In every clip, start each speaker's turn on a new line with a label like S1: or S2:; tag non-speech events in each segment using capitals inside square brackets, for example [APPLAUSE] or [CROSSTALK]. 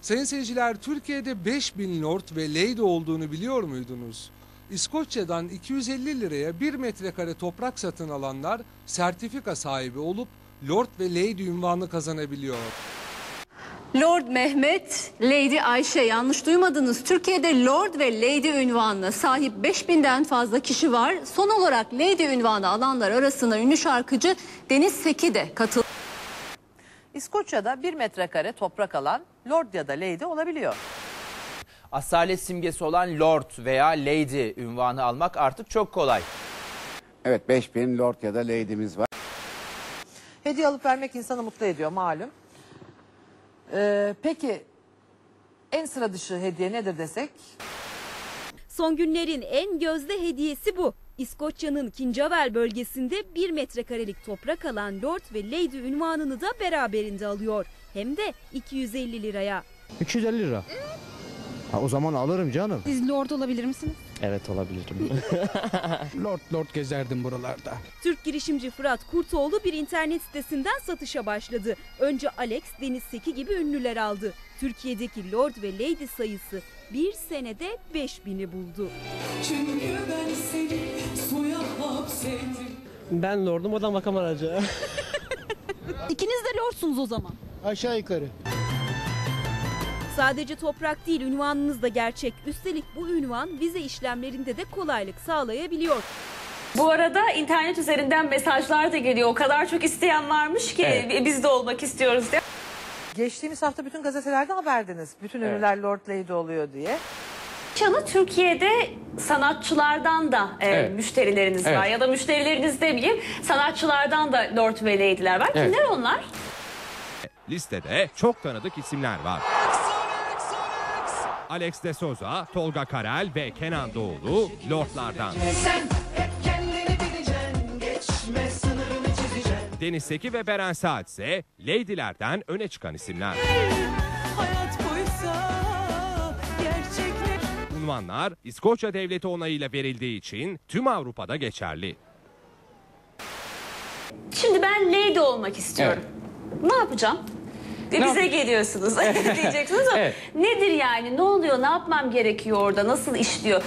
S1: Sayın seyirciler Türkiye'de 5000 lord ve lady olduğunu biliyor muydunuz? İskoçya'dan 250 liraya 1 metrekare toprak satın alanlar sertifika sahibi olup lord ve lady ünvanı kazanabiliyor.
S2: Lord Mehmet, Lady Ayşe yanlış duymadınız. Türkiye'de Lord ve Lady ünvanına sahip 5000'den fazla kişi var. Son olarak Lady ünvanı alanlar arasında ünlü şarkıcı Deniz Seki de katıldı.
S3: İskoçya'da bir metrekare toprak alan lord ya da lady olabiliyor.
S4: Asalet simgesi olan Lord veya Lady ünvanı almak artık çok kolay.
S5: Evet 5000 lord ya da lady'miz var.
S3: Hediye alıp vermek insanı mutlu ediyor malum. Ee, peki en sıra dışı hediye nedir desek?
S6: Son günlerin en gözde hediyesi bu. İskoçya'nın Kincavel bölgesinde 1 metrekarelik toprak alan Lord ve Lady ünvanını da beraberinde alıyor. Hem de 250 liraya.
S7: 250 lira. Ha, o zaman alırım canım.
S6: Siz Lord olabilir misiniz?
S7: Evet olabilirim. [LAUGHS]
S8: Lord Lord gezerdim buralarda.
S6: Türk girişimci Fırat Kurtoğlu bir internet sitesinden satışa başladı. Önce Alex, Deniz Seki gibi ünlüler aldı. Türkiye'deki Lord ve Lady sayısı bir senede 5000'i buldu.
S9: Çünkü ben seni suya hapsettim.
S7: ben lordum o da makam aracı. [LAUGHS]
S6: İkiniz de Lord'sunuz o zaman.
S7: Aşağı yukarı.
S6: Sadece toprak değil ünvanınız da gerçek. Üstelik bu ünvan vize işlemlerinde de kolaylık sağlayabiliyor.
S10: Bu arada internet üzerinden mesajlar da geliyor. O kadar çok isteyen varmış ki biz de olmak istiyoruz diye.
S3: Geçtiğimiz hafta bütün gazetelerde haberdiniz. Bütün ünlüler lord lady oluyor diye.
S10: Canı Türkiye'de sanatçılardan da e, müşterileriniz var ya da müşterileriniz demeyeyim sanatçılardan da Lord ve Lady'ler var. Kimler onlar?
S11: Listede çok tanıdık isimler var. Alex de Souza, Tolga Karel ve Kenan Doğulu Lordlardan.
S9: Sen hep kendini bileceksin. Geçme sınırını çizeceksin.
S11: Deniz Seki ve Beren Saat ise Lady'lerden öne çıkan isimler.
S9: Hayat buysa gerçekler.
S11: Unvanlar İskoçya Devleti onayıyla verildiği için tüm Avrupa'da geçerli.
S10: Şimdi ben Lady olmak istiyorum. Ne yapacağım? E, bize geliyorsunuz [LAUGHS] [LAUGHS] diyeceksiniz ama nedir yani? Ne oluyor? Ne yapmam gerekiyor orada? Nasıl işliyor?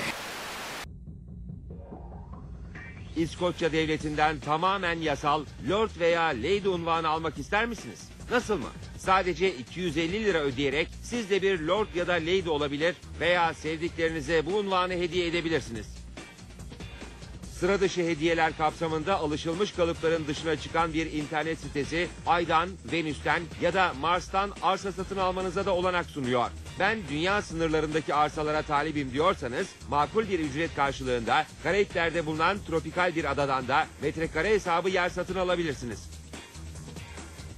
S12: İskoçya Devleti'nden tamamen yasal Lord veya Lady unvanı almak ister misiniz? Nasıl mı? Sadece 250 lira ödeyerek siz de bir Lord ya da Lady olabilir veya sevdiklerinize bu unvanı hediye edebilirsiniz. Sıra dışı hediyeler kapsamında alışılmış kalıpların dışına çıkan bir internet sitesi Ay'dan, Venüs'ten ya da Mars'tan arsa satın almanıza da olanak sunuyor. Ben dünya sınırlarındaki arsalara talibim diyorsanız makul bir ücret karşılığında Karayipler'de bulunan tropikal bir adadan da metrekare hesabı yer satın alabilirsiniz.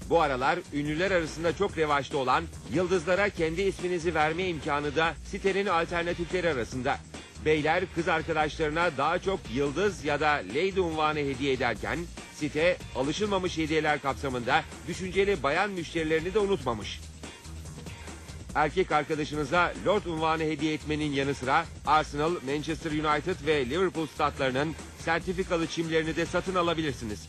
S12: Bu aralar ünlüler arasında çok revaçta olan yıldızlara kendi isminizi verme imkanı da sitenin alternatifleri arasında. Beyler kız arkadaşlarına daha çok yıldız ya da lady unvanı hediye ederken site alışılmamış hediyeler kapsamında düşünceli bayan müşterilerini de unutmamış. Erkek arkadaşınıza Lord unvanı hediye etmenin yanı sıra Arsenal, Manchester United ve Liverpool statlarının sertifikalı çimlerini de satın alabilirsiniz.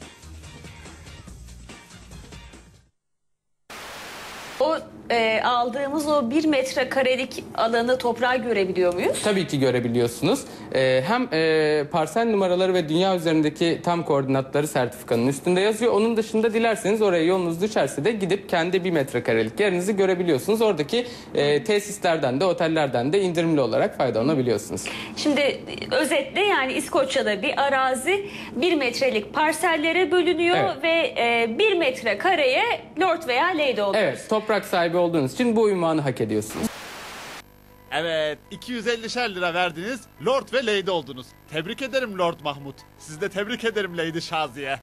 S10: O e, aldığımız o bir metrekarelik alanı toprağa görebiliyor muyuz?
S13: Tabii ki görebiliyorsunuz. Ee, hem e, parsel numaraları ve dünya üzerindeki tam koordinatları sertifikanın üstünde yazıyor. Onun dışında dilerseniz oraya yolunuz düşerse de gidip kendi bir metrekarelik yerinizi görebiliyorsunuz. Oradaki e, tesislerden de otellerden de indirimli olarak faydalanabiliyorsunuz.
S10: Şimdi e, özetle yani İskoçya'da bir arazi bir metrelik parsellere bölünüyor
S13: Evet.
S10: ve e, bir metrekareye lord veya lady oluyor.
S13: Evet, toprak sahibi olduğunuz için bu ünvanı hak ediyorsunuz.
S14: Evet 250'şer lira verdiniz Lord ve Lady oldunuz. Tebrik ederim Lord Mahmut. Sizi de tebrik ederim Lady Şaziye.